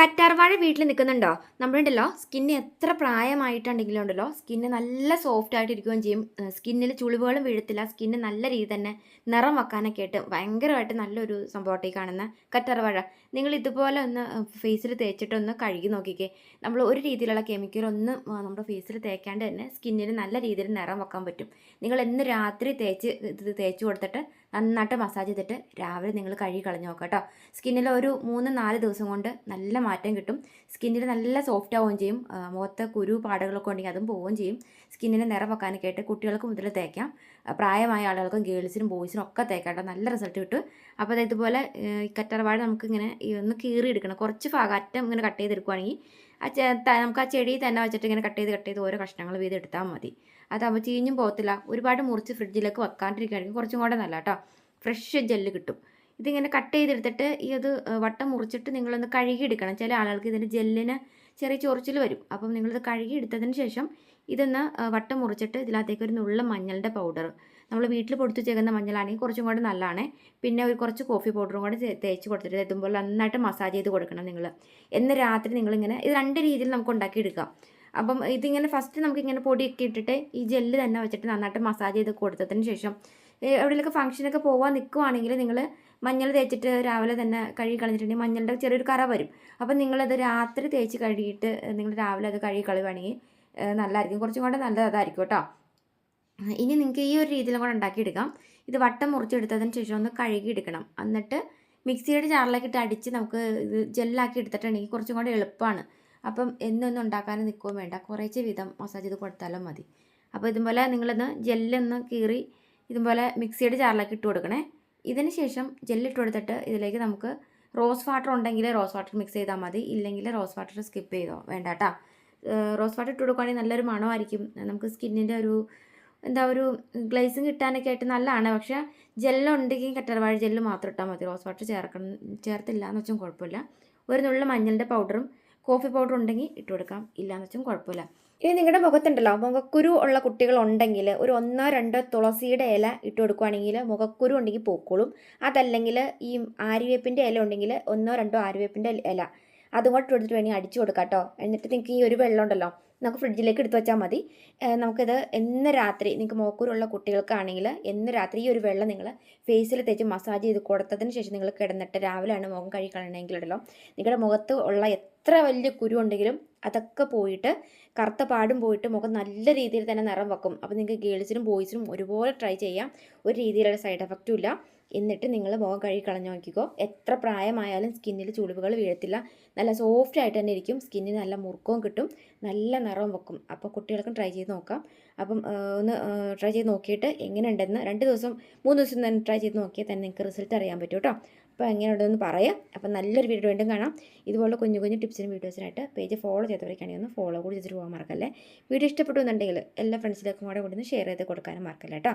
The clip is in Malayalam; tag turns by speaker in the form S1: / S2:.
S1: കറ്റാർവാഴ വീട്ടിൽ നിൽക്കുന്നുണ്ടോ? നമ്മളുണ്ടല്ലോ സ്കിന്ന് എത്ര പ്രായമായിട്ടുണ്ടെങ്കിലും ഉണ്ടല്ലോ സ്കിന്ന് നല്ല സോഫ്റ്റ് ആയിട്ട് ഇരിക്കുകയും ചെയ്യും സ്കിന്നിൽ ചുളിവുകളും വീഴത്തില്ല. സ്കിന്ന് നല്ല രീതി തന്നെ നിറം വെക്കാനൊക്കെ ആയിട്ട് ഭയങ്കരമായിട്ട് നല്ലൊരു സംഭവമായിട്ട് ഈ കാണുന്ന കറ്റാർവാഴ. നിങ്ങൾ ഇതുപോലെ ഒന്ന് ഫേസിൽ തേച്ചിട്ടൊന്ന് കഴുകി നോക്കിക്കേ. നമ്മൾ ഒരു രീതിയിലുള്ള ആ, നമ്മുടെ ഫേസിൽ തേക്കാണ്ട് തന്നെ സ്കിന്നിന് നല്ല രീതിയിൽ നിറം വെക്കാൻ പറ്റും. നിങ്ങൾ എന്ന് രാത്രി തേച്ച് ഇത് തേച്ച് കൊടുത്തിട്ട് നന്നായിട്ട് മസാജ് ചെയ്തിട്ട് രാവിലെ നിങ്ങൾ കഴുകി കളഞ്ഞു നോക്കാം കേട്ടോ. സ്കിന്നിൽ ഒരു മൂന്ന് നാല് ദിവസം കൊണ്ട് നല്ല മാറ്റം കിട്ടും. സ്കിന്നിൽ നല്ല സോഫ്റ്റ് ആവുകയും ചെയ്യും. മുഖത്ത് കുരു പാടുകളൊക്കെ ഉണ്ടെങ്കിൽ അതും പോവുകയും ചെയ്യും. സ്കിന്നിന് നിറം വെക്കാനൊക്കെ ആയിട്ട് കുട്ടികൾക്ക് മുതൽ തേക്കാം. പ്രായമായ ആളുകൾക്കും ഗേൾസിനും ബോയ്സിനും ഒക്കെ തേക്കാം നല്ല റിസൾട്ട് കിട്ടും. അപ്പോൾ അത് ഇതുപോലെ കറ്റർവാഴ നമുക്ക് ഇങ്ങനെ ഒന്ന് കീറി എടുക്കണം. കുറച്ച് ഭാഗം അറ്റം ഇങ്ങനെ കട്ട് ചെയ്തെടുക്കുകയാണെങ്കിൽ ആ നമുക്ക് ആ ചെടി തന്നെ വെച്ചിട്ട് ഇങ്ങനെ കട്ട് ചെയ്ത് കട്ട് ചെയ്ത് ഓരോ കഷ്ണങ്ങൾ വീതം എടുത്താൽ മതി. അതാകുമ്പോൾ ചീഞ്ഞും പോകത്തില്ല. ഒരുപാട് മുറിച്ച് ഫ്രിഡ്ജിലേക്ക് വെക്കാണ്ടിരിക്കുകയാണെങ്കിൽ കുറച്ചും കൂടെ നല്ല കേട്ടോ ഫ്രഷ് ജെല്ല് കിട്ടും. ഇതിങ്ങനെ കട്ട് ചെയ്തെടുത്തിട്ട് ഈ അത് വട്ടം മുറിച്ചിട്ട് നിങ്ങളൊന്ന് കഴുകിയെടുക്കണം. ചില ആളുകൾക്ക് ഇതിന്റെ ജെല്ലിന് ചെറിയ ചൊറിച്ചിൽ വരും. അപ്പം നിങ്ങളിത് കഴുകി എടുത്തതിന് ശേഷം ഇതൊന്ന് വട്ടം മുറിച്ചിട്ട് ഇതിനകത്തേക്ക് ഒരു നുള്ള മഞ്ഞളുടെ പൗഡർ നമ്മൾ വീട്ടിൽ പൊടുത്ത് ചേർക്കുന്ന മഞ്ഞളാണെങ്കിൽ കുറച്ചും കൂടെ നല്ലതാണ്. പിന്നെ ഒരു കുറച്ച് കോഫി പൗഡറും കൂടെ തേച്ച് കൊടുത്തിട്ട് എത്തുമ്പോൾ നന്നായിട്ട് മസാജ് ചെയ്ത് കൊടുക്കണം നിങ്ങൾ എന്ന് രാത്രി നിങ്ങളിങ്ങനെ ഇത് രണ്ട് രീതിയിൽ നമുക്ക് ഉണ്ടാക്കിയെടുക്കാം. അപ്പം ഇതിങ്ങനെ ഫസ്റ്റ് നമുക്കിങ്ങനെ പൊടിയൊക്കെ ഇട്ടിട്ട് ഈ ജെല്ല് തന്നെ വെച്ചിട്ട് നന്നായിട്ട് മസാജ് ചെയ്ത് കൊടുത്തതിന് ശേഷം എവിടെയൊക്കെ ഫംഗ്ഷനൊക്കെ പോകാൻ നിൽക്കുവാണെങ്കിൽ നിങ്ങൾ മഞ്ഞൾ തേച്ചിട്ട് രാവിലെ തന്നെ കഴുകി കളഞ്ഞിട്ടുണ്ടെങ്കിൽ മഞ്ഞളുടെ ചെറിയൊരു കറ വരും. അപ്പം നിങ്ങളത് രാത്രി തേച്ച് കഴുകിയിട്ട് നിങ്ങൾ രാവിലെ അത് കഴുകി കളയുവാണെങ്കിൽ നല്ലതായിരിക്കും. കുറച്ചും കൂടെ നല്ലത് അതായിരിക്കും കേട്ടോ. ഇനി നിങ്ങൾക്ക് ഈ ഒരു രീതിയിലും കൂടെ ഉണ്ടാക്കിയെടുക്കാം. ഇത് വട്ടം മുറിച്ചെടുത്തതിന് ശേഷം ഒന്ന് കഴുകിയെടുക്കണം. എന്നിട്ട് മിക്സിയുടെ ജാറിലേക്ക് ഇട്ട് അടിച്ച് നമുക്ക് ഇത് ജെല്ലാക്കി എടുത്തിട്ടുണ്ടെങ്കിൽ കുറച്ചും കൂടെ എളുപ്പമാണ്. അപ്പം എന്നൊന്നും ഉണ്ടാക്കാനും നിൽക്കുകയും വേണ്ട. കുറേശ്ശെ വിധം മസാജ് ചെയ്ത് കൊടുത്താലും മതി. അപ്പോൾ ഇതുപോലെ നിങ്ങളൊന്ന് ജെല്ലൊന്ന് കീറി ഇതുപോലെ മിക്സിയുടെ ജാറിലേക്ക് ഇട്ട് കൊടുക്കണേ. ഇതിന് ശേഷം ജെല്ലിട്ട് കൊടുത്തിട്ട് ഇതിലേക്ക് നമുക്ക് റോസ് വാട്ടർ ഉണ്ടെങ്കിൽ റോസ് വാട്ടർ മിക്സ് ചെയ്താൽ മതി. ഇല്ലെങ്കിൽ റോസ് വാട്ടർ സ്കിപ്പ് ചെയ്തോ. വേണ്ട റോസ് വാട്ടർ ഇട്ട് കൊടുക്കുകയാണെങ്കിൽ നല്ലൊരു മണമായിരിക്കും. നമുക്ക് സ്കിന്നിന്റെ ഒരു എന്താ ഒരു ഗ്ലേസിങ് കിട്ടാനൊക്കെ ആയിട്ട് നല്ലതാണ്. പക്ഷേ ജെല്ലുണ്ടെങ്കിൽ കെട്ടറവാഴ ജെല്ല് മാത്രം ഇട്ടാൽ മതി. റോസ് വാട്ടർ ചേർക്കണം ചേർത്തില്ല എന്ന് വെച്ചാൽ കുഴപ്പമില്ല. ഒരു നുള്ള മഞ്ഞളുടെ പൗഡറും കോഫി പൗഡർ ഉണ്ടെങ്കിൽ ഇട്ട് കൊടുക്കാം. ഇല്ലാന്ന് വെച്ചാൽ കുഴപ്പമില്ല. ഇനി നിങ്ങളുടെ മുഖത്തുണ്ടല്ലോ മുഖക്കുരു ഉള്ള കുട്ടികളുണ്ടെങ്കിൽ ഒരു ഒന്നോ രണ്ടോ തുളസിയുടെ ഇല ഇട്ട് കൊടുക്കുവാണെങ്കിൽ മുഖക്കുരു ഉണ്ടെങ്കിൽ പോക്കോളും അതല്ലെങ്കിൽ ഈ ആര്യവേപ്പിന്റെ ഇല ഉണ്ടെങ്കിൽ ഒന്നോ രണ്ടോ ആര്യവേപ്പിന്റെ ഇല. അതും കൂടെ ഇട്ട് കൊടുത്തിട്ട് വേണമെങ്കിൽ അടിച്ചു കൊടുക്കാം കേട്ടോ. എന്നിട്ട് നിങ്ങൾക്ക് ഈ ഒരു വെള്ളം ഉണ്ടല്ലോ നമുക്ക് ഫ്രിഡ്ജിലേക്ക് എടുത്ത് വെച്ചാൽ മതി. നമുക്കിത് എന്ന് രാത്രി നിങ്ങൾക്ക് മോക്കൂരുള്ള കുട്ടികൾക്കാണെങ്കിൽ എന്ന രാത്രി ഈ ഒരു വെള്ളം നിങ്ങൾ ഫേസിൽ തേച്ച് മസാജ് ചെയ്ത് കൊടുത്തതിന് ശേഷം നിങ്ങൾ കിടന്നിട്ട് രാവിലെയാണ് മുഖം കഴുകി കളയണമെങ്കിലുണ്ടല്ലോ നിങ്ങളുടെ മുഖത്ത് ഉള്ള എത്ര വലിയ കുരു ഉണ്ടെങ്കിലും അതൊക്കെ പോയിട്ട് കറുത്ത പാടും പോയിട്ട് മുഖം നല്ല രീതിയിൽ തന്നെ നിറം വെക്കും. അപ്പോൾ നിങ്ങൾക്ക് ഗേൾസിനും ബോയ്സിനും ഒരുപോലെ ട്രൈ ചെയ്യാം. ഒരു രീതിയിലുള്ള സൈഡ് എഫക്റ്റും ഇല്ല. എന്നിട്ട് നിങ്ങൾ മുഖം കഴുകി കളഞ്ഞു നോക്കിക്കോ. എത്ര പ്രായമായാലും സ്കിന്നിൽ ചുളിവുകൾ വീഴത്തില്ല. നല്ല സോഫ്റ്റ് ആയിട്ട് തന്നെ ഇരിക്കും. സ്കിന്നിന് നല്ല മുറുക്കവും കിട്ടും. നല്ല നിറവും വെക്കും. അപ്പോൾ കുട്ടികൾക്കും ട്രൈ ചെയ്ത് നോക്കാം. അപ്പം ഒന്ന് ട്രൈ ചെയ്ത് നോക്കിയിട്ട് എങ്ങനെയുണ്ടെന്ന് രണ്ട് ദിവസം മൂന്ന് ദിവസം തന്നെ ട്രൈ ചെയ്ത് നോക്കിയാൽ തന്നെ നിങ്ങൾക്ക് റിസൾട്ട് അറിയാൻ പറ്റും കേട്ടോ. അപ്പോൾ എങ്ങനെയുണ്ടെന്ന് പറയാം. അപ്പോൾ നല്ലൊരു വീഡിയോ വീണ്ടും കാണാം. ഇതുപോലെ കുഞ്ഞു കുഞ്ഞു ടിപ്സിനും വീഡിയോസിനായിട്ട് പേജ് ഫോളോ ചെയ്തവരൊക്കെയാണെങ്കിൽ ഒന്ന് ഫോളോ കൂടി ചെയ്തിട്ട് പോകാൻ മറക്കല്ലേ. വീഡിയോ ഇഷ്ടപ്പെട്ടു എന്നുണ്ടെങ്കിൽ എല്ലാ ഫ്രണ്ട്സിലേക്കും കൂടെ കൂടി ഷെയർ ചെയ്ത് കൊടുക്കാനും മറക്കല്ലേ കേട്ടോ.